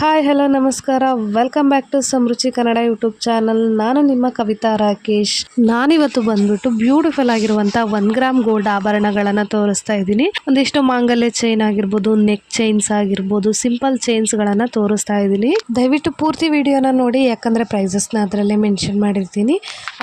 Hi, hello, ನಮಸ್ಕಾರ. Welcome back to Samruchi Kannada YouTube channel ನಾನು ನಿಮ್ಮ ಕವಿತಾ ರಾಕೇಶ್. ನಾನಿವತ್ತು ಬಂದ್ಬಿಟ್ಟು ಬ್ಯೂಟಿಫುಲ್ ಆಗಿರುವಂತಹ ಒನ್ ಗ್ರಾಮ್ ಗೋಲ್ಡ್ ಆಭರಣಗಳನ್ನು ತೋರಿಸ್ತಾ ಇದ್ದೀನಿ. ಒಂದಿಷ್ಟು ಮಾಂಗಲ್ಯ ಚೈನ್ ಆಗಿರ್ಬೋದು ನೆಕ್ ಚೈನ್ಸ್ ಆಗಿರ್ಬೋದು ಸಿಂಪಲ್ ಚೈನ್ಸ್ಗಳನ್ನು ತೋರಿಸ್ತಾ ಇದ್ದೀನಿ. ದಯವಿಟ್ಟು ಪೂರ್ತಿ ವಿಡಿಯೋನ ನೋಡಿ, ಯಾಕಂದರೆ ಪ್ರೈಸಸ್ನ ಅದರಲ್ಲೇ ಮೆನ್ಷನ್ ಮಾಡಿರ್ತೀನಿ.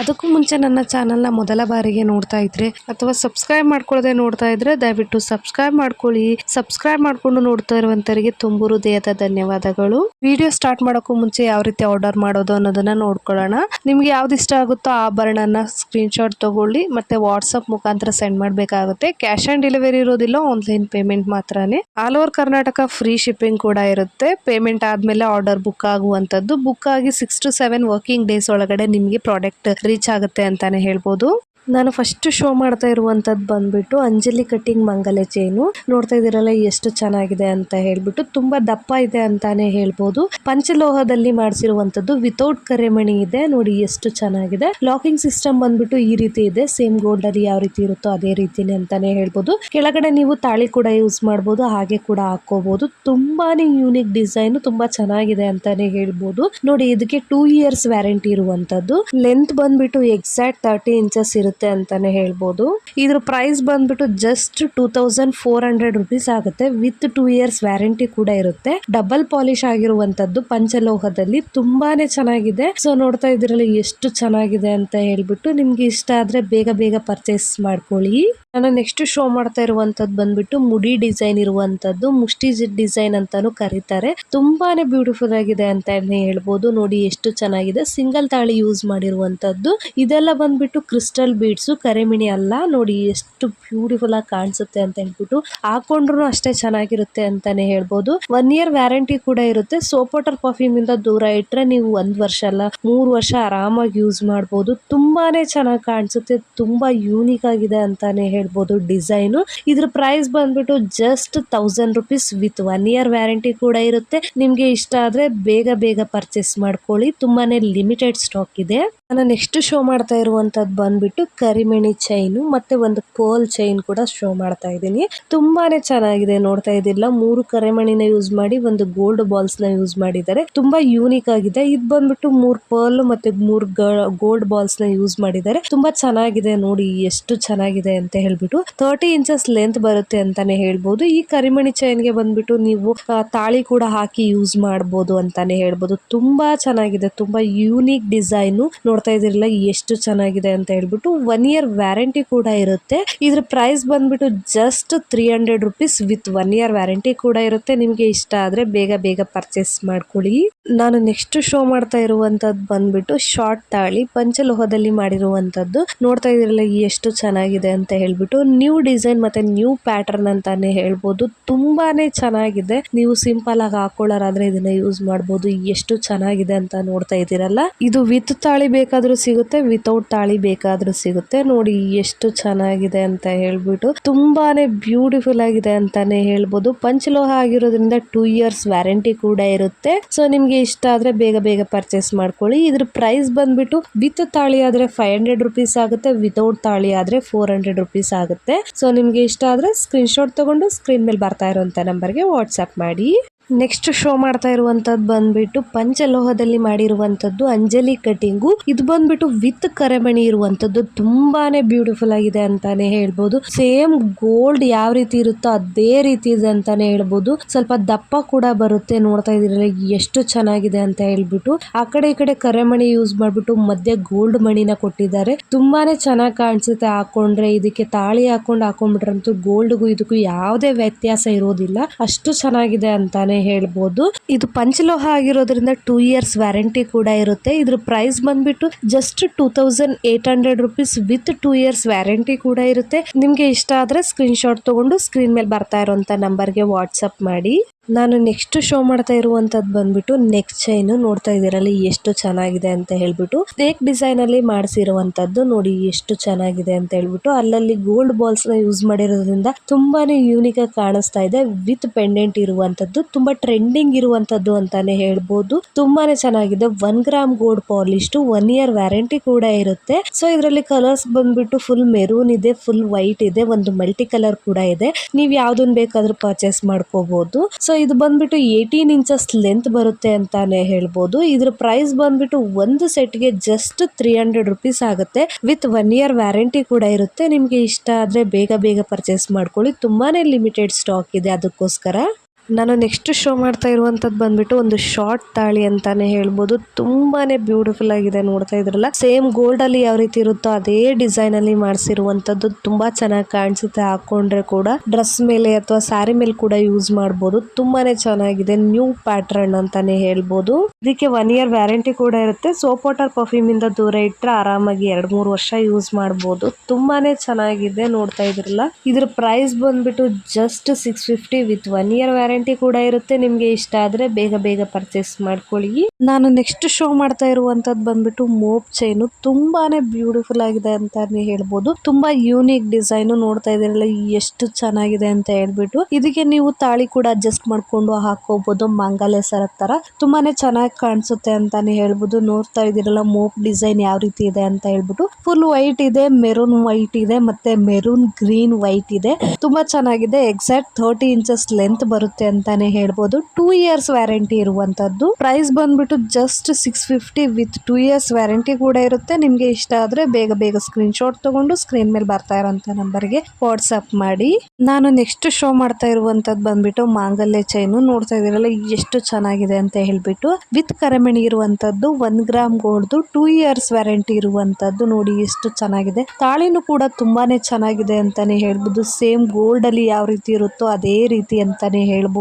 ಅದಕ್ಕೂ ಮುಂಚೆ ನನ್ನ ಚಾನಲ್ನ ಮೊದಲ ಬಾರಿಗೆ ನೋಡ್ತಾ ಇದ್ರೆ, ಅಥವಾ ಸಬ್ಸ್ಕ್ರೈಬ್ ಮಾಡ್ಕೊಳ್ಳದೆ ನೋಡ್ತಾ ಇದ್ರೆ, ದಯವಿಟ್ಟು ಸಬ್ಸ್ಕ್ರೈಬ್ ಮಾಡ್ಕೊಳ್ಳಿ. ಸಬ್ಸ್ಕ್ರೈಬ್ ಮಾಡ್ಕೊಂಡು ನೋಡ್ತಾ ಇರುವಂತರಿಗೆ ತುಂಬು ಹೃದಯದ ಧನ್ಯವಾದಗಳು. ವಿಡಿಯೋ ಸ್ಟಾರ್ಟ್ ಮಾಡೋಕ್ಕೂ ಮುಂಚೆ ಯಾವ ರೀತಿ ಆರ್ಡರ್ ಮಾಡೋದು ಅನ್ನೋದನ್ನ ನೋಡ್ಕೊಳ್ಳೋಣ. ನಿಮ್ಗೆ ಯಾವ್ದು ಇಷ್ಟ ಆಗುತ್ತೋ ಆ ಆಭರಣನ ಸ್ಕ್ರೀನ್ ಶಾಟ್ ತಗೊಳ್ಳಿ, ಮತ್ತೆ ವಾಟ್ಸಪ್ ಮುಖಾಂತರ ಸೆಂಡ್ ಮಾಡಬೇಕಾಗುತ್ತೆ. ಕ್ಯಾಶ್ ಆನ್ ಡೆಲಿವರಿ ಇರೋದಿಲ್ಲ ಆನ್ಲೈನ್ ಪೇಮೆಂಟ್ ಮಾತ್ರನೇ. All over Karnataka free shipping ಕೂಡ ಇರುತ್ತೆ. ಪೇಮೆಂಟ್ ಆದ್ಮೇಲೆ ಆರ್ಡರ್ ಬುಕ್ ಆಗುವಂತದ್ದು ಬುಕ್ ಆಗಿ six to seven working days ಒಳಗಡೆ ನಿಮಗೆ ಪ್ರಾಡಕ್ಟ್ ರೀಚ್ ಆಗುತ್ತೆ ಅಂತಾನೆ ಹೇಳ್ಬೋದು. ನಾನು ಫಸ್ಟ್ ಶೋ ಮಾಡ್ತಾ ಇರುವಂತದ್ದು ಬಂದ್ಬಿಟ್ಟು ಅಂಜಲಿ ಕಟ್ಟಿಂಗ್ ಮಂಗಲ ಚೈನು ನೋಡ್ತಾ ಇದೀರಲ್ಲ ಎಷ್ಟು ಚೆನ್ನಾಗಿದೆ ಅಂತ ಹೇಳ್ಬಿಟ್ಟು ತುಂಬಾ ದಪ್ಪ ಇದೆ ಅಂತಾನೆ ಹೇಳ್ಬೋದು. ಪಂಚಲೋಹದಲ್ಲಿ ಮಾಡಿಸಿರುವಂತದ್ದು ವಿತೌಟ್ ಕರೆಮಣಿ ಇದೆ. ನೋಡಿ ಎಷ್ಟು ಚೆನ್ನಾಗಿದೆ. ಲಾಕಿಂಗ್ ಸಿಸ್ಟಮ್ ಬಂದ್ಬಿಟ್ಟು ಈ ರೀತಿ ಇದೆ. ಸೇಮ್ ಗೋಲ್ಡ್ ಅಲ್ಲಿ ಯಾವ ರೀತಿ ಇರುತ್ತೋ ಅದೇ ರೀತಿನೇ ಅಂತಾನೆ ಹೇಳ್ಬೋದು. ಕೆಳಗಡೆ ನೀವು ತಾಳಿ ಕೂಡ ಯೂಸ್ ಮಾಡ್ಬೋದು, ಹಾಗೆ ಕೂಡ ಹಾಕೋಬಹುದು ತುಂಬಾನೇ ಯೂನಿಕ್ ಡಿಸೈನ್ ತುಂಬಾ ಚೆನ್ನಾಗಿದೆ ಅಂತಾನೆ ಹೇಳ್ಬೋದು. ನೋಡಿ, ಇದಕ್ಕೆ ಟೂ ಇಯರ್ಸ್ ವ್ಯಾರಂಟಿ ಇರುವಂತದ್ದು. ಲೆಂತ್ ಬಂದ್ಬಿಟ್ಟು ಎಕ್ಸಾಕ್ಟ್ ತರ್ಟಿ ಇಂಚಸ್ ಇರುತ್ತೆ. ಅಂತಾನೆ ಹೇಳ್ಬೋದು. ಇದ್ರ ಪ್ರೈಸ್ ಬಂದ್ಬಿಟ್ಟು just two thousand four hundred rupees ಆಗುತ್ತೆ. ವಿತ್ ಟೂ ಇಯರ್ಸ್ ವ್ಯಾರಂಟಿ ಕೂಡ ಇರುತ್ತೆ. ಡಬಲ್ ಪಾಲಿಶ್ ಆಗಿರುವಂತದ್ದು ಪಂಚಲೋಹದಲ್ಲಿ ತುಂಬಾನೇ ಚೆನ್ನಾಗಿದೆ. ಸೊ ನೋಡ್ತಾ ಇದ್ರಲ್ಲಿ ಎಷ್ಟು ಚೆನ್ನಾಗಿದೆ ಅಂತ ಹೇಳ್ಬಿಟ್ಟು ನಿಮ್ಗೆ ಇಷ್ಟ ಆದ್ರೆ ಬೇಗ ಬೇಗ ಪರ್ಚೇಸ್ ಮಾಡ್ಕೊಳ್ಳಿ. ನಾನು ನೆಕ್ಸ್ಟ್ ಶೋ ಮಾಡ್ತಾ ಇರುವಂತದ್ದು ಬಂದ್ಬಿಟ್ಟು ಮುಡಿ ಡಿಸೈನ್ ಇರುವಂತದ್ದು ಮುಷ್ಟಿ ಡಿಸೈನ್ ಅಂತಾನು ಕರೀತಾರೆ. ತುಂಬಾನೇ ಬ್ಯೂಟಿಫುಲ್ ಆಗಿದೆ ಅಂತ ಹೇಳ್ಬೋದು. ನೋಡಿ ಎಷ್ಟು ಚೆನ್ನಾಗಿದೆ. ಸಿಂಗಲ್ ತಾಳಿ ಯೂಸ್ ಮಾಡಿರುವಂತದ್ದು ಇದೆಲ್ಲ ಬಂದ್ಬಿಟ್ಟು ಕ್ರಿಸ್ಟಲ್ ಬೀಡ್ಸ್ ಕರೆಮಿಣಿ ಅಲ್ಲ. ನೋಡಿ, ಎಷ್ಟು ಬ್ಯೂಟಿಫುಲ್ ಆಗಿ ಕಾಣಿಸುತ್ತೆ ಅಂತ ಹೇಳ್ಬಿಟ್ಟು ಹಾಕೊಂಡ್ರು ಅಷ್ಟೇ ಚೆನ್ನಾಗಿರುತ್ತೆ ಅಂತಾನೆ ಹೇಳ್ಬೋದು. ಒನ್ ಇಯರ್ ವ್ಯಾರಂಟಿ ಕೂಡ ಇರುತ್ತೆ. ಸೋಪ್ ವಾಟರ್ ಪರ್ಫ್ಯೂಮ್ ಇಂದ ದೂರ ಇಟ್ರೆ ನೀವು ಒಂದ್ ವರ್ಷ ಅಲ್ಲ, ಮೂರು ವರ್ಷ ಆರಾಮಾಗಿ ಯೂಸ್ ಮಾಡಬಹುದು ತುಂಬಾನೇ ಚೆನ್ನಾಗಿ ಕಾಣಿಸುತ್ತೆ. ತುಂಬಾ ಯೂನಿಕ್ ಆಗಿದೆ ಅಂತಾನೆ ಹೇಳ್ಬೋದು ಡಿಸೈನು ಇದ್ರ ಪ್ರೈಸ್ ಬಂದ್ಬಿಟ್ಟು just thousand rupees with one year warranty ಕೂಡ ಇರುತ್ತೆ. ನಿಮ್ಗೆ ಇಷ್ಟ ಆದ್ರೆ ಬೇಗ ಬೇಗ ಪರ್ಚೇಸ್ ಮಾಡ್ಕೊಳ್ಳಿ. ತುಂಬಾನೇ ಲಿಮಿಟೆಡ್ ಸ್ಟಾಕ್ ಇದೆ. ನಾನು ನೆಕ್ಸ್ಟ್ ಶೋ ಮಾಡ್ತಾ ಇರುವಂತದ್ದು ಬಂದ್ಬಿಟ್ಟು ಕರಿಮಣಿ ಚೈನು ಮತ್ತೆ ಒಂದು ಪೋಲ್ ಚೈನ್ ಕೂಡ ಶೋ ಮಾಡ್ತಾ ಇದ್ದೀನಿ. ತುಂಬಾನೇ ಚೆನ್ನಾಗಿದೆ ನೋಡ್ತಾ ಇದ್ದಿಲ್ಲ ಮೂರು ಕರಿಮಣಿನ ಯೂಸ್ ಮಾಡಿ, ಒಂದು ಗೋಲ್ಡ್ ಬಾಲ್ಸ್ನ ಯೂಸ್ ಮಾಡಿದ್ದಾರೆ. ತುಂಬಾ ಯೂನಿಕ್ ಆಗಿದೆ. ಇದು ಬಂದ್ಬಿಟ್ಟು ಮೂರು ಪರ್ಲ್ ಮತ್ತೆ ಮೂರು ಗೋಲ್ಡ್ ಬಾಲ್ಸ್ನ ಯೂಸ್ ಮಾಡಿದ್ದಾರೆ. ತುಂಬಾ ಚೆನ್ನಾಗಿದೆ ನೋಡಿ, ಎಷ್ಟು ಚೆನ್ನಾಗಿದೆ ಅಂತ ಹೇಳ್ಬಿಟ್ಟು. ತರ್ಟಿ ಇಂಚಸ್ ಲೆಂತ್ ಬರುತ್ತೆ ಅಂತಾನೆ ಹೇಳ್ಬಹುದು ಈ ಕರಿಮಣಿ ಚೈನ್ಗೆ ಬಂದ್ಬಿಟ್ಟು ನೀವು ತಾಳಿ ಕೂಡ ಹಾಕಿ ಯೂಸ್ ಮಾಡಬಹುದು ಅಂತಾನೆ ಹೇಳ್ಬಹುದು ತುಂಬಾ ಚೆನ್ನಾಗಿದೆ, ತುಂಬಾ ಯೂನಿಕ್ ಡಿಸೈನ್ ನೋಡ್ತಾ ಇದಿರಲ್ಲ ಎಷ್ಟು ಚೆನ್ನಾಗಿದೆ ಅಂತ ಹೇಳ್ಬಿಟ್ಟು ಒನ್ ಇಯರ್ ವ್ಯಾರಂಟಿ ಕೂಡ ಇರುತ್ತೆ. ಇದ್ರ ಪ್ರೈಸ್ ಬಂದ್ಬಿಟ್ಟು just three hundred rupees with one year warranty ಕೂಡ ಇರುತ್ತೆ. ನಿಮ್ಗೆ ಇಷ್ಟ ಆದ್ರೆ ಬೇಗ ಬೇಗ ಪರ್ಚೇಸ್ ಮಾಡ್ಕೊಳ್ಳಿ. ನಾನು ನೆಕ್ಸ್ಟ್ ಶೋ ಮಾಡ್ತಾ ಇರುವಂತದ್ದು ಬಂದ್ಬಿಟ್ಟು ಶಾರ್ಟ್ ತಾಳಿ, ಪಂಚಲೋಹದಲ್ಲಿ ಮಾಡಿರುವಂತದ್ದು ನೋಡ್ತಾ ಇದ್ರಲ್ಲ ಎಷ್ಟು ಚೆನ್ನಾಗಿದೆ ಅಂತ ಹೇಳ್ಬಿಟ್ಟು ನ್ಯೂ ಡಿಸೈನ್ ಮತ್ತೆ ನ್ಯೂ ಪ್ಯಾಟರ್ನ್ ಅಂತಾನೆ ಹೇಳ್ಬೋದು. ತುಂಬಾನೇ ಚೆನ್ನಾಗಿದೆ. ನೀವು ಸಿಂಪಲ್ ಆಗಿ ಹಾಕೊಳ್ಳೋರಾದ್ರೆ ಇದನ್ನ ಯೂಸ್ ಮಾಡ್ಬೋದು. ಎಷ್ಟು ಚೆನ್ನಾಗಿದೆ ಅಂತ ನೋಡ್ತಾ ಇದ್ದೀರಲ್ಲ. ಇದು ವಿತ್ ತಾಳಿ ಬೇಕಾದ್ರೂ ಸಿಗುತ್ತೆ ವಿತೌಟ್ ತಾಳಿ ಬೇಕಾದ್ರೂ ಸಿಗುತ್ತೆ. ನೋಡಿ ಎಷ್ಟು ಚೆನ್ನಾಗಿದೆ ಅಂತ ಹೇಳ್ಬಿಟ್ಟು ತುಂಬಾನೇ ಬ್ಯೂಟಿಫುಲ್ ಆಗಿದೆ ಅಂತಾನೆ ಹೇಳ್ಬೋದು. ಪಂಚಲೋಹ ಆಗಿರೋದ್ರಿಂದ ಟೂ ಇಯರ್ಸ್ ವ್ಯಾರಂಟಿ ಕೂಡ ಇರುತ್ತೆ. ಸೊ ನಿಮ್ಗೆ ಇಷ್ಟ ಆದ್ರೆ ಬೇಗ ಬೇಗ ಪರ್ಚೇಸ್ ಮಾಡ್ಕೊಳ್ಳಿ. ಇದ್ರ ಪ್ರೈಸ್ ಬಂದ್ಬಿಟ್ಟು ವಿತ್ ತಾಳಿ ಆದ್ರೆ ಫೈವ್ ಹಂಡ್ರೆಡ್ ರುಪೀಸ್ ಆಗುತ್ತೆ ವಿತೌಟ್ ತಾಳಿ ಆದ್ರೆ ಫೋರ್ ಹಂಡ್ರೆಡ್ ರುಪೀಸ್ ಆಗುತ್ತೆ. ಸೊ ನಿಮ್ಗೆ ಇಷ್ಟ ಆದ್ರೆ ಸ್ಕ್ರೀನ್ ಶಾಟ್ ತಗೊಂಡು ಸ್ಕ್ರೀನ್ ಮೇಲೆ ಬರ್ತಾ ಇರುವಂತ ನಂಬರ್ಗೆ ವಾಟ್ಸ್ಆಪ್ ಮಾಡಿ. ನೆಕ್ಸ್ಟ್ ಶೋ ಮಾಡ್ತಾ ಇರುವಂತದ್ದು ಬಂದ್ಬಿಟ್ಟು ಪಂಚಲೋಹದಲ್ಲಿ ಮಾಡಿರುವಂತದ್ದು ಅಂಜಲಿ ಕಟಿಂಗು. ಇದು ಬಂದ್ಬಿಟ್ಟು ವಿತ್ ಕರೆಮಣಿ ಇರುವಂತದ್ದು ತುಂಬಾನೇ ಬ್ಯೂಟಿಫುಲ್ ಆಗಿದೆ ಅಂತಾನೆ ಹೇಳ್ಬೋದು. ಸೇಮ್ ಗೋಲ್ಡ್ ಯಾವ ರೀತಿ ಇರುತ್ತೋ ಅದೇ ರೀತಿ ಇದೆ ಅಂತಾನೆ ಹೇಳ್ಬೋದು. ಸ್ವಲ್ಪ ದಪ್ಪ ಕೂಡ ಬರುತ್ತೆ ನೋಡ್ತಾ ಇದ್ರಲ್ಲ ಎಷ್ಟು ಚೆನ್ನಾಗಿದೆ ಅಂತ ಹೇಳ್ಬಿಟ್ಟು. ಆ ಕಡೆ ಈ ಕಡೆ ಕರೆಮಣಿ ಯೂಸ್ ಮಾಡ್ಬಿಟ್ಟು ಮಧ್ಯೆ ಗೋಲ್ಡ್ ಮಣಿನ ಕೊಟ್ಟಿದ್ದಾರೆ. ತುಂಬಾನೇ ಚೆನ್ನಾಗಿ ಕಾಣಿಸುತ್ತೆ ಹಾಕೊಂಡ್ರೆ. ಇದಕ್ಕೆ ತಾಳಿ ಹಾಕೊಂಡು ಹಾಕೊಂಡ್ಬಿಟ್ರಂತೂ ಗೋಲ್ಡ್ಗೂ ಇದಕ್ಕೂ ಯಾವುದೇ ವ್ಯತ್ಯಾಸ ಇರೋದಿಲ್ಲ. ಅಷ್ಟು ಚೆನ್ನಾಗಿದೆ ಅಂತಾನೆ ಹೇಳ್ಬೋದು. ಇದು ಪಂಚಲೋಹ ಆಗಿರೋದ್ರಿಂದ ಟೂ ಇಯರ್ಸ್ ವ್ಯಾರಂಟಿ ಕೂಡ ಇರುತ್ತೆ. ಇದ್ರ ಪ್ರೈಸ್ ಬಂದ್ಬಿಟ್ಟು just two thousand eight hundred rupees with two years warranty ಕೂಡ ಇರುತ್ತೆ. ನಿಮ್ಗೆ ಇಷ್ಟ ಆದ್ರೆ ಸ್ಕ್ರೀನ್ ಶಾಟ್ ತಗೊಂಡು ಸ್ಕ್ರೀನ್ ಮೇಲೆ ಬರ್ತಾ ಇರೋಂತ ನಂಬರ್ಗೆ ವಾಟ್ಸಪ್ ಮಾಡಿ. ನಾನು ನೆಕ್ಸ್ಟ್ ಶೋ ಮಾಡ್ತಾ ಇರುವಂತದ್ದು ಬಂದ್ಬಿಟ್ಟು ನೆಕ್ ಚೈನ್ ನೋಡ್ತಾ ಇದೀರಲ್ಲ ಎಷ್ಟು ಚೆನ್ನಾಗಿದೆ ಅಂತ ಹೇಳ್ಬಿಟ್ಟು ಸ್ನೇಕ್ ಡಿಸೈನ್ ಅಲ್ಲಿ ಮಾಡಿಸಿರುವಂತದ್ದು ನೋಡಿ ಎಷ್ಟು ಚೆನ್ನಾಗಿದೆ ಅಂತ ಹೇಳ್ಬಿಟ್ಟು, ಅಲ್ಲಲ್ಲಿ ಗೋಲ್ಡ್ ಬಾಲ್ಸ್ನ ಯೂಸ್ ಮಾಡಿರೋದ್ರಿಂದ ತುಂಬಾನೇ ಯೂನಿಕ್ ಆಗಿ ಕಾಣಿಸ್ತಾ ಇದೆ ವಿತ್ ಪೆಂಡೆಂಟ್ ಇರುವಂತದ್ದು ತುಂಬಾ ಟ್ರೆಂಡಿಂಗ್ ಇರುವಂತದ್ದು ಅಂತಾನೆ ಹೇಳ್ಬೋದು, ತುಂಬಾನೇ ಚೆನ್ನಾಗಿದೆ one gram gold polish one year warranty ಕೂಡ ಇರುತ್ತೆ. ಸೊ ಇದರಲ್ಲಿ ಕಲರ್ಸ್ ಬಂದ್ಬಿಟ್ಟು ಫುಲ್ ಮೆರೂನ್ ಇದೆ ಫುಲ್ ವೈಟ್ ಇದೆ, ಒಂದು ಮಲ್ಟಿ ಕಲರ್ ಕೂಡ ಇದೆ, ನೀವು ಯಾವ್ದನ್ ಬೇಕಾದ್ರೂ ಪರ್ಚೇಸ್ ಮಾಡ್ಕೋಬಹುದು ಸೊ ಇದು ಬಂದ್ಬಿಟ್ಟು ಏಯ್ಟೀನ್ ಇಂಚಸ್ ಲೆಂತ್ ಬರುತ್ತೆ ಅಂತಾನೆ ಹೇಳ್ಬೋದು. ಇದ್ರ ಪ್ರೈಸ್ ಬಂದ್ಬಿಟ್ಟು ಒಂದು ಸೆಟ್ಗೆ ಜಸ್ಟ್ ತ್ರೀ ಹಂಡ್ರೆಡ್ ರುಪೀಸ್ ಆಗುತ್ತೆ. ವಿತ್ ಒನ್ ಇಯರ್ ವ್ಯಾರಂಟಿ ಕೂಡ ಇರುತ್ತೆ. ನಿಮಗೆ ಇಷ್ಟ ಆದರೆ ಬೇಗ ಬೇಗ ಪರ್ಚೇಸ್ ಮಾಡ್ಕೊಳ್ಳಿ. ತುಂಬಾನೇ ಲಿಮಿಟೆಡ್ ಸ್ಟಾಕ್ ಇದೆ ಅದಕ್ಕೋಸ್ಕರ. ನಾನು ನೆಕ್ಸ್ಟ್ ಶೋ ಮಾಡ್ತಾ ಇರುವಂತದ್ದು ಬಂದ್ಬಿಟ್ಟು ಒಂದು ಶಾರ್ಟ್ ತಾಳಿ ಅಂತಾನೆ ಹೇಳ್ಬೋದು. ತುಂಬಾನೇ ಬ್ಯೂಟಿಫುಲ್ ಆಗಿದೆ ನೋಡ್ತಾ ಇದ್ರಲ್ಲ. ಸೇಮ್ ಗೋಲ್ಡ್ ಅಲ್ಲಿ ಯಾವ ರೀತಿ ಇರುತ್ತೋ ಅದೇ ಡಿಸೈನ್ ಅಲ್ಲಿ ಮಾಡಿಸಿರುವಂತದ್ದು ತುಂಬಾ ಚೆನ್ನಾಗಿ ಕಾಣಿಸುತ್ತೆ ಹಾಕೊಂಡ್ರೆ ಕೂಡ. ಡ್ರೆಸ್ ಮೇಲೆ ಅಥವಾ ಸ್ಯಾರಿ ಮೇಲೆ ಕೂಡ ಯೂಸ್ ಮಾಡಬಹುದು ತುಂಬಾನೇ ಚೆನ್ನಾಗಿದೆ. ನ್ಯೂ ಪ್ಯಾಟರ್ನ್ ಅಂತಾನೆ ಹೇಳ್ಬೋದು. ಇದಕ್ಕೆ ಒನ್ ಇಯರ್ ವ್ಯಾರಂಟಿ ಕೂಡ ಇರುತ್ತೆ. ಸೋಪ್ ವಾಟರ್ ಪರ್ಫ್ಯೂಮ್ ಇಂದ ದೂರ ಇಟ್ಟರೆ ಆರಾಮಾಗಿ ಎರಡ್ ಮೂರು ವರ್ಷ ಯೂಸ್ ಮಾಡಬಹುದು ತುಂಬಾನೇ ಚೆನ್ನಾಗಿದೆ ನೋಡ್ತಾ ಇದ್ರಲ್ಲ. ಇದ್ರ ಪ್ರೈಸ್ ಬಂದ್ಬಿಟ್ಟು just six fifty with one year warranty ಕೂಡ ಇರುತ್ತೆ. ನಿಮ್ಗೆ ಇಷ್ಟ ಆದ್ರೆ ಬೇಗ ಬೇಗ ಪರ್ಚೇಸ್ ಮಾಡ್ಕೊಳ್ಳಿ. ನಾನು ನೆಕ್ಸ್ಟ್ ಶೋ ಮಾಡ್ತಾ ಇರುವಂತದ್ದು ಬಂದ್ಬಿಟ್ಟು ಮೋಪ್ ಚೈನು ತುಂಬಾನೇ ಬ್ಯೂಟಿಫುಲ್ ಆಗಿದೆ ಅಂತಾನೆ ಹೇಳ್ಬೋದು. ತುಂಬಾ ಯೂನಿಕ್ ಡಿಸೈನ್ ನೋಡ್ತಾ ಇದ್ದೀರಲ್ಲ, ಎಷ್ಟು ಚೆನ್ನಾಗಿದೆ ಅಂತ ಹೇಳ್ಬಿಟ್ಟು. ಇದಕ್ಕೆ ನೀವು ತಾಳಿ ಕೂಡ ಅಡ್ಜಸ್ಟ್ ಮಾಡ್ಕೊಂಡು ಹಾಕೋಬಹುದು ಮಂಗಲ್ಯ ತರ. ತುಂಬಾನೇ ಚೆನ್ನಾಗಿ ಕಾಣಿಸುತ್ತೆ ಅಂತಾನೆ ಹೇಳ್ಬೋದು. ನೋಡ್ತಾ ಇದ್ದೀರಲ್ಲ, ಮೋಪ್ ಡಿಸೈನ್ ಯಾವ ರೀತಿ ಇದೆ ಅಂತ ಹೇಳ್ಬಿಟ್ಟು. ಫುಲ್ ವೈಟ್ ಇದೆ ಮೆರೂನ್ ವೈಟ್ ಇದೆ, ಮತ್ತೆ ಮೆರೂನ್ ಗ್ರೀನ್ ವೈಟ್ ಇದೆ. ತುಂಬಾ ಚೆನ್ನಾಗಿದೆ. ಎಕ್ಸಾಕ್ಟ್ ಥರ್ಟಿ ಇಂಚಸ್ ಲೆಂತ್ ಬರುತ್ತೆ. ಅಂತಾನೆ ಹೇಳ್ಬೋದು. ಟೂ ಇಯರ್ಸ್ ವ್ಯಾರಂಟಿ ಇರುವಂತದ್ದು. ಪ್ರೈಸ್ ಬಂದ್ಬಿಟ್ಟು just six fifty with two years warranty ಕೂಡ ಇರುತ್ತೆ. ನಿಮ್ಗೆ ಇಷ್ಟ ಆದ್ರೆ ಬೇಗ ಬೇಗ ಸ್ಕ್ರೀನ್ ಶಾಟ್ ತಗೊಂಡು ಸ್ಕ್ರೀನ್ ಮೇಲೆ ಬರ್ತಾ ಇರೋಂತ ನಂಬರ್ಗೆ ವಾಟ್ಸ್ಆಪ್ ಮಾಡಿ. ನಾನು ನೆಕ್ಸ್ಟ್ ಶೋ ಮಾಡ್ತಾ ಇರುವಂತದ್ದು ಬಂದ್ಬಿಟ್ಟು ಮಾಂಗಲ್ಯ ಚೈನು ನೋಡ್ತಾ ಇದೀರಲ್ಲ ಎಷ್ಟು ಚೆನ್ನಾಗಿದೆ ಅಂತ ಹೇಳ್ಬಿಟ್ಟು. ವಿತ್ ಕರಮಣಿ ಇರುವಂತದ್ದು one gram gold two years warranty ಇರುವಂತದ್ದು ನೋಡಿ ಎಷ್ಟು ಚೆನ್ನಾಗಿದೆ. ತಾಳಿನೂ ಕೂಡ ತುಂಬಾನೇ ಚೆನ್ನಾಗಿದೆ ಅಂತಾನೆ ಹೇಳ್ಬೋದು. ಸೇಮ್ ಗೋಲ್ಡ್ ಅಲ್ಲಿ ಯಾವ ರೀತಿ ಇರುತ್ತೋ ಅದೇ ರೀತಿ ಅಂತಾನೆ ಹೇಳ್ಬೋದು.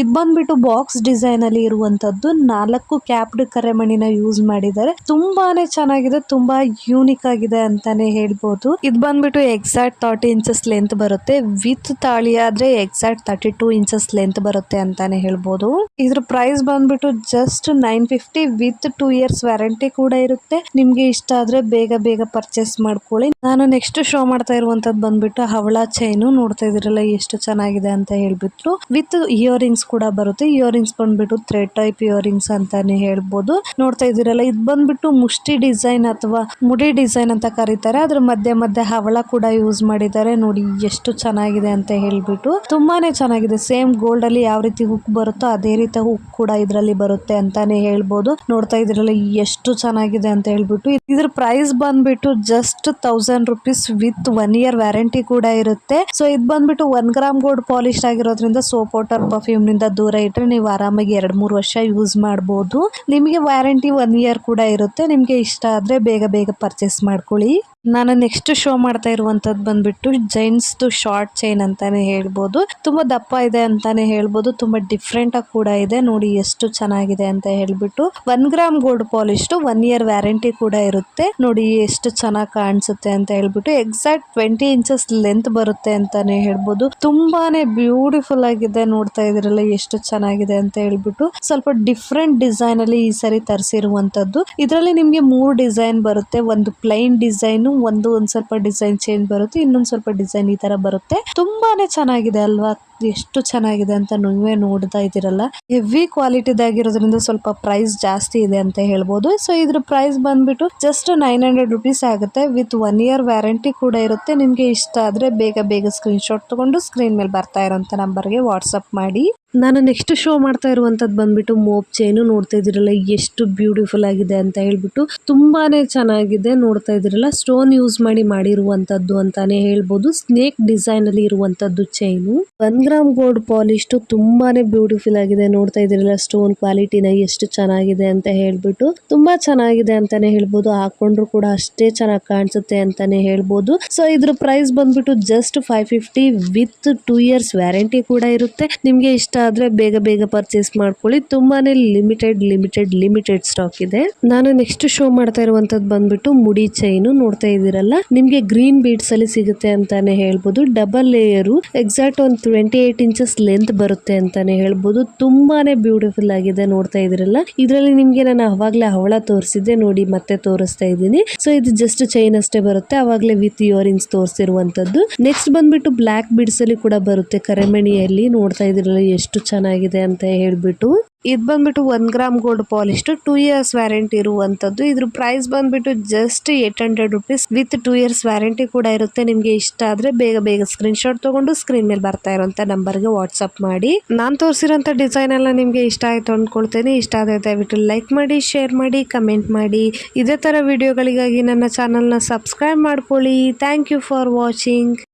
ಇದು ಬಂದ್ಬಿಟ್ಟು ಬಾಕ್ಸ್ ಡಿಸೈನ್ ಅಲ್ಲಿ ಇರುವಂತದ್ದು ನಾಲ್ಕು ಕ್ಯಾಪ್ಡ್ ಕರೆಮಣಿನ ಯೂಸ್ ಮಾಡಿದ್ದಾರೆ. ತುಂಬಾನೇ ಚೆನ್ನಾಗಿದೆ, ತುಂಬಾ ಯೂನಿಕ್ ಆಗಿದೆ ಅಂತಾನೆ ಹೇಳ್ಬಹುದು ಇದು ಬಂದ್ಬಿಟ್ಟು ಎಕ್ಸಾಕ್ಟ್ ತರ್ಟಿ ಇಂಚಸ್ ಲೆಂತ್ ಬರುತ್ತೆ. ವಿತ್ ತಾಳಿ ಆದ್ರೆ exact thirty two inches length ಬರುತ್ತೆ ಅಂತಾನೆ ಹೇಳ್ಬಹುದು ಇದ್ರ ಪ್ರೈಸ್ ಬಂದ್ಬಿಟ್ಟು just nine fifty with two years warranty ಕೂಡ ಇರುತ್ತೆ. ನಿಮ್ಗೆ ಇಷ್ಟ ಆದ್ರೆ ಬೇಗ ಬೇಗ ಪರ್ಚೇಸ್ ಮಾಡ್ಕೊಳ್ಳಿ. ನಾನು ನೆಕ್ಸ್ಟ್ ಶೋ ಮಾಡ್ತಾ ಇರುವಂತದ್ದು ಬಂದ್ಬಿಟ್ಟು ಹವಳ ಚೈನು ನೋಡ್ತಾ ಇದ್ರಲ್ಲ ಎಷ್ಟು ಚೆನ್ನಾಗಿದೆ ಅಂತ ಹೇಳ್ಬಿಟ್ರು. ವಿತ್ ಇಯರಿಂಗ್ಸ್ ಕೂಡ ಬರುತ್ತೆ. ಇಯರಿಂಗ್ಸ್ ಬಂದ್ಬಿಟ್ಟು ಥ್ರೆಡ್ ಟೈಪ್ ಇಯರಿಂಗ್ಸ್ ಅಂತಾನೆ ಹೇಳ್ಬೋದು. ನೋಡ್ತಾ ಇದೀರಲ್ಲ ಇದು ಬಂದ್ಬಿಟ್ಟು ಮುಷ್ಟಿ ಡಿಸೈನ್ ಅಥವಾ ಮುಡಿ ಡಿಸೈನ್ ಅಂತ ಕರೀತಾರೆ. ಅದ್ರ ಮಧ್ಯೆ ಮಧ್ಯೆ ಹವಳ ಕೂಡ ಯೂಸ್ ಮಾಡಿದ್ದಾರೆ. ನೋಡಿ ಎಷ್ಟು ಚೆನ್ನಾಗಿದೆ ಅಂತ ಹೇಳ್ಬಿಟ್ಟು. ತುಂಬಾನೇ ಚೆನ್ನಾಗಿದೆ. ಸೇಮ್ ಗೋಲ್ಡ್ ಅಲ್ಲಿ ಯಾವ ರೀತಿ ಹುಕ್ ಬರುತ್ತೋ ಅದೇ ರೀತಿ ಹುಕ್ ಕೂಡ ಇದರಲ್ಲಿ ಬರುತ್ತೆ ಅಂತಾನೆ ಹೇಳ್ಬೋದು. ನೋಡ್ತಾ ಇದ್ರಲ್ಲ ಎಷ್ಟು ಚೆನ್ನಾಗಿದೆ ಅಂತ ಹೇಳ್ಬಿಟ್ಟು. ಇದ್ರ ಪ್ರೈಸ್ ಬಂದ್ಬಿಟ್ಟು just thousand rupees with one year warranty ಕೂಡ ಇರುತ್ತೆ. ಸೊ ಇದು ಬಂದ್ಬಿಟ್ಟು ಒನ್ ಗ್ರಾಮ್ ಗೋಲ್ಡ್ ಪಾಲಿಶ್ ಆಗಿರೋದ್ರಿಂದ ಸೋಪ್ ವಾಟರ್ ಪರ್ಫ್ಯೂಮ್ನಿಂದ ದೂರ ಇಟ್ಟರೆ ನೀವು ಆರಾಮಾಗಿ ಎರಡ್ ಮೂರು ವರ್ಷ ಯೂಸ್ ಮಾಡಬಹುದು ನಿಮಗೆ ವ್ಯಾರಂಟಿ ಒನ್ ಇಯರ್ ಕೂಡ ಇರುತ್ತೆ. ನಿಮ್ಗೆ ಇಷ್ಟ ಆದ್ರೆ ಬೇಗ ಬೇಗ ಪರ್ಚೇಸ್ ಮಾಡ್ಕೊಳ್ಳಿ. ನಾನು ನೆಕ್ಸ್ಟ್ ಶೋ ಮಾಡ್ತಾ ಇರುವಂಥದ್ದು ಬಂದ್ಬಿಟ್ಟು ಜೈನ್ಸ್ ಶಾರ್ಟ್ ಚೈನ್ ಅಂತಾನೆ ಹೇಳ್ಬೋದು. ತುಂಬಾ ದಪ್ಪ ಇದೆ ಅಂತಾನೆ ಹೇಳ್ಬೋದು. ತುಂಬಾ ಡಿಫ್ರೆಂಟ್ ಆಗಿ ಕೂಡ ಇದೆ. ನೋಡಿ ಎಷ್ಟು ಚೆನ್ನಾಗಿದೆ ಅಂತ ಹೇಳ್ಬಿಟ್ಟು one gram gold polish one year warranty ಕೂಡ ಇರುತ್ತೆ. ನೋಡಿ ಎಷ್ಟು ಚೆನ್ನಾಗಿ ಕಾಣಿಸುತ್ತೆ ಅಂತ ಹೇಳ್ಬಿಟ್ಟು ಎಕ್ಸಾಕ್ಟ್ ಟ್ವೆಂಟಿ ಇಂಚಸ್ ಲೆಂತ್ ಬರುತ್ತೆ ಅಂತಾನೆ ಹೇಳ್ಬೋದು. ತುಂಬಾನೇ ಬ್ಯೂಟಿಫುಲ್ ಆಗಿದೆ ನೋಡ್ತಾ ಇದ್ರಲ್ಲ ಎಷ್ಟು ಚೆನ್ನಾಗಿದೆ ಅಂತ ಹೇಳ್ಬಿಟ್ಟು ಸ್ವಲ್ಪ ಡಿಫ್ರೆಂಟ್ ಡಿಸೈನ್ ಅಲ್ಲಿ ಈ ಸರಿ ತರಿಸಿರುವಂತದ್ದು. ಇದರಲ್ಲಿ ನಿಮ್ಗೆ ಮೂರು ಡಿಸೈನ್ ಬರುತ್ತೆ. ಒಂದು ಪ್ಲೈನ್ ಡಿಸೈನ್ ಒಂದು ಒಂದ್ ಸ್ವಲ್ಪ ಡಿಸೈನ್ ಚೇಂಜ್ ಬರುತ್ತೆ. ಇನ್ನೊಂದ್ ಸ್ವಲ್ಪ ಡಿಸೈನ್ ಈ ತರ ಬರುತ್ತೆ. ತುಂಬಾನೇ ಚೆನ್ನಾಗಿದೆ ಅಲ್ವಾ? ಎಷ್ಟು ಚೆನ್ನಾಗಿದೆ ಅಂತ ನೀವೇ ನೋಡ್ತಾ ಇದ್ದೀರಲ್ಲ. ಹೆವಿ ಕ್ವಾಲಿಟಿದಾಗಿರೋದ್ರಿಂದ ಸ್ವಲ್ಪ ಪ್ರೈಸ್ ಜಾಸ್ತಿ ಇದೆ ಅಂತ ಹೇಳ್ಬೋದು. ಸೊ ಇದ್ರ ಪ್ರೈಸ್ ಬಂದ್ಬಿಟ್ಟು ಜಸ್ಟ್ ನೈನ್ ಹಂಡ್ರೆಡ್ ರುಪೀಸ್ ಆಗುತ್ತೆ. ವಿತ್ ಒನ್ ಇಯರ್ ವ್ಯಾರಂಟಿ ಕೂಡ ಇರುತ್ತೆ. ನಿಮ್ಗೆ ಇಷ್ಟ ಆದ್ರೆ ಬೇಗ ಬೇಗ ಸ್ಕ್ರೀನ್ ಶಾಟ್ ತಗೊಂಡು ಸ್ಕ್ರೀನ್ ಮೇಲೆ ಬರ್ತಾ ಇರೋಂಥ ನಂಬರ್ಗೆ ವಾಟ್ಸಪ್ ಮಾಡಿ. ನಾನು ನೆಕ್ಸ್ಟ್ ಶೋ ಮಾಡ್ತಾ ಇರುವಂತದ್ದು ಬಂದ್ಬಿಟ್ಟು ಮೋಪ್ ಚೈನು ನೋಡ್ತಾ ಇದ್ದೀರಲ್ಲ, ಎಷ್ಟು ಬ್ಯೂಟಿಫುಲ್ ಆಗಿದೆ ಅಂತ ಹೇಳ್ಬಿಟ್ಟು ತುಂಬಾನೇ ಚೆನ್ನಾಗಿದೆ ನೋಡ್ತಾ ಇದ್ದೀರಲ್ಲ. ಸ್ಟೋನ್ ಯೂಸ್ ಮಾಡಿ ಮಾಡಿರುವಂತದ್ದು ಅಂತಾನೆ ಹೇಳ್ಬೋದು. ಸ್ನೇಕ್ ಡಿಸೈನ್ ಅಲ್ಲಿ ಇರುವಂತದ್ದು chain one gram gold polish ತುಂಬಾನೇ ಬ್ಯೂಟಿಫುಲ್ ಆಗಿದೆ ನೋಡ್ತಾ ಇದ್ದೀರಲ್ಲ. ಸ್ಟೋನ್ ಕ್ವಾಲಿಟಿನ ಎಷ್ಟು ಚೆನ್ನಾಗಿದೆ ಅಂತ ಹೇಳ್ಬಿಟ್ಟು ತುಂಬಾ ಚೆನ್ನಾಗಿದೆ ಅಂತಾನೆ ಹೇಳ್ಬೋದು. ಹಾಕೊಂಡ್ರು ಕೂಡ ಅಷ್ಟೇ ಚೆನ್ನಾಗಿ ಕಾಣಿಸುತ್ತೆ ಅಂತಾನೆ ಹೇಳ್ಬೋದು. ಸೊ ಇದ್ರ ಪ್ರೈಸ್ ಬಂದ್ಬಿಟ್ಟು just five fifty with two years warranty ಕೂಡ ಇರುತ್ತೆ. ನಿಮ್ಗೆ ಇಷ್ಟ ಆದ್ರೆ ಬೇಗ ಬೇಗ ಪರ್ಚೇಸ್ ಮಾಡ್ಕೊಳ್ಳಿ. ತುಂಬಾನೇ ಲಿಮಿಟೆಡ್ ಲಿಮಿಟೆಡ್ ಲಿಮಿಟೆಡ್ ಸ್ಟಾಕ್ ಇದೆ. ನಾನು ನೆಕ್ಸ್ಟ್ ಶೋ ಮಾಡ್ತಾ ಇರುವಂತದ್ದು ಬಂದ್ಬಿಟ್ಟು ಮುಡಿ ಚೈನು ನೋಡ್ತಾ ಇದ್ದೀರಲ್ಲ? ನಿಮ್ಗೆ ಗ್ರೀನ್ ಬೀಡ್ಸ್ ಅಲ್ಲಿ ಸಿಗುತ್ತೆ ಅಂತಾನೆ ಹೇಳ್ಬೋದು. ಡಬಲ್ ಲೇಯರು ಎಕ್ಸಾಕ್ಟ್ ಒಂದು ಟ್ವೆಂಟಿ ಏಟ್ ಇಂಚಸ್ ಲೆಂತ್ ಬರುತ್ತೆ ಅಂತಾನೆ ಹೇಳ್ಬೋದು. ತುಂಬಾನೇ ಬ್ಯೂಟಿಫುಲ್ ಆಗಿದೆ ನೋಡ್ತಾ ಇದ್ರಲ್ಲ ಇದರಲ್ಲಿ ನಿಮ್ಗೆ ನಾನು ಅವಾಗ್ಲೇ ಹವಳ ತೋರಿಸಿದ್ದೆ, ನೋಡಿ ಮತ್ತೆ ತೋರಿಸ್ತಾ ಇದ್ದೀನಿ. ಸೊ ಇದು ಜಸ್ಟ್ ಚೈನ್ ಅಷ್ಟೇ ಬರುತ್ತೆ. ಅವಾಗ್ಲೇ ವಿತ್ ಇಯರಿಂಗ್ಸ್ ತೋರಿಸಿರುವಂತದ್ದು ನೆಕ್ಸ್ಟ್ ಬಂದ್ಬಿಟ್ಟು ಬ್ಲಾಕ್ ಬೀಡ್ಸ್ ಅಲ್ಲಿ ಕೂಡ ಬರುತ್ತೆ. ಕರೆಮಣಿಯಲ್ಲಿ ನೋಡ್ತಾ ಇದ್ರಲ್ಲ ಎಷ್ಟು ಚೆನ್ನಾಗಿದೆ ಅಂತ ಹೇಳ್ಬಿಟ್ಟು ಇದು ಬಂದ್ಬಿಟ್ಟು one gram gold polish two years warranty ಇರುವಂತದ್ದು. ಇದ್ರ ಪ್ರೈಸ್ ಬಂದ್ಬಿಟ್ಟು just eight hundred rupees with two years warranty ಕೂಡ ಇರುತ್ತೆ. ನಿಮ್ಗೆ ಇಷ್ಟ ಆದ್ರೆ ಬೇಗ ಬೇಗ ಸ್ಕ್ರೀನ್ ಶಾಟ್ ತಗೊಂಡು ಸ್ಕ್ರೀನ್ ಮೇಲೆ ಬರ್ತಾ ಇರುವಂತ ನಂಬರ್ಗೆ ವಾಟ್ಸ್ಆಪ್ ಮಾಡಿ. ನಾನು ತೋರಿಸಿರೋಂಥ ಡಿಸೈನ್ ಎಲ್ಲ ನಿಮ್ಗೆ ಇಷ್ಟ ಆಯ್ತು ಅಂದ್ಕೊಳ್ತೇನೆ ಇಷ್ಟ ಆದ್ರೆ ದಯವಿಟ್ಟು ಲೈಕ್ ಮಾಡಿ ಶೇರ್ ಮಾಡಿ ಕಮೆಂಟ್ ಮಾಡಿ. ಇದೇ ತರ ವಿಡಿಯೋಗಳಿಗಾಗಿ ನನ್ನ ಚಾನಲ್ನ ಸಬ್ಸ್ಕ್ರೈಬ್ ಮಾಡ್ಕೊಳ್ಳಿ. Thank you for watching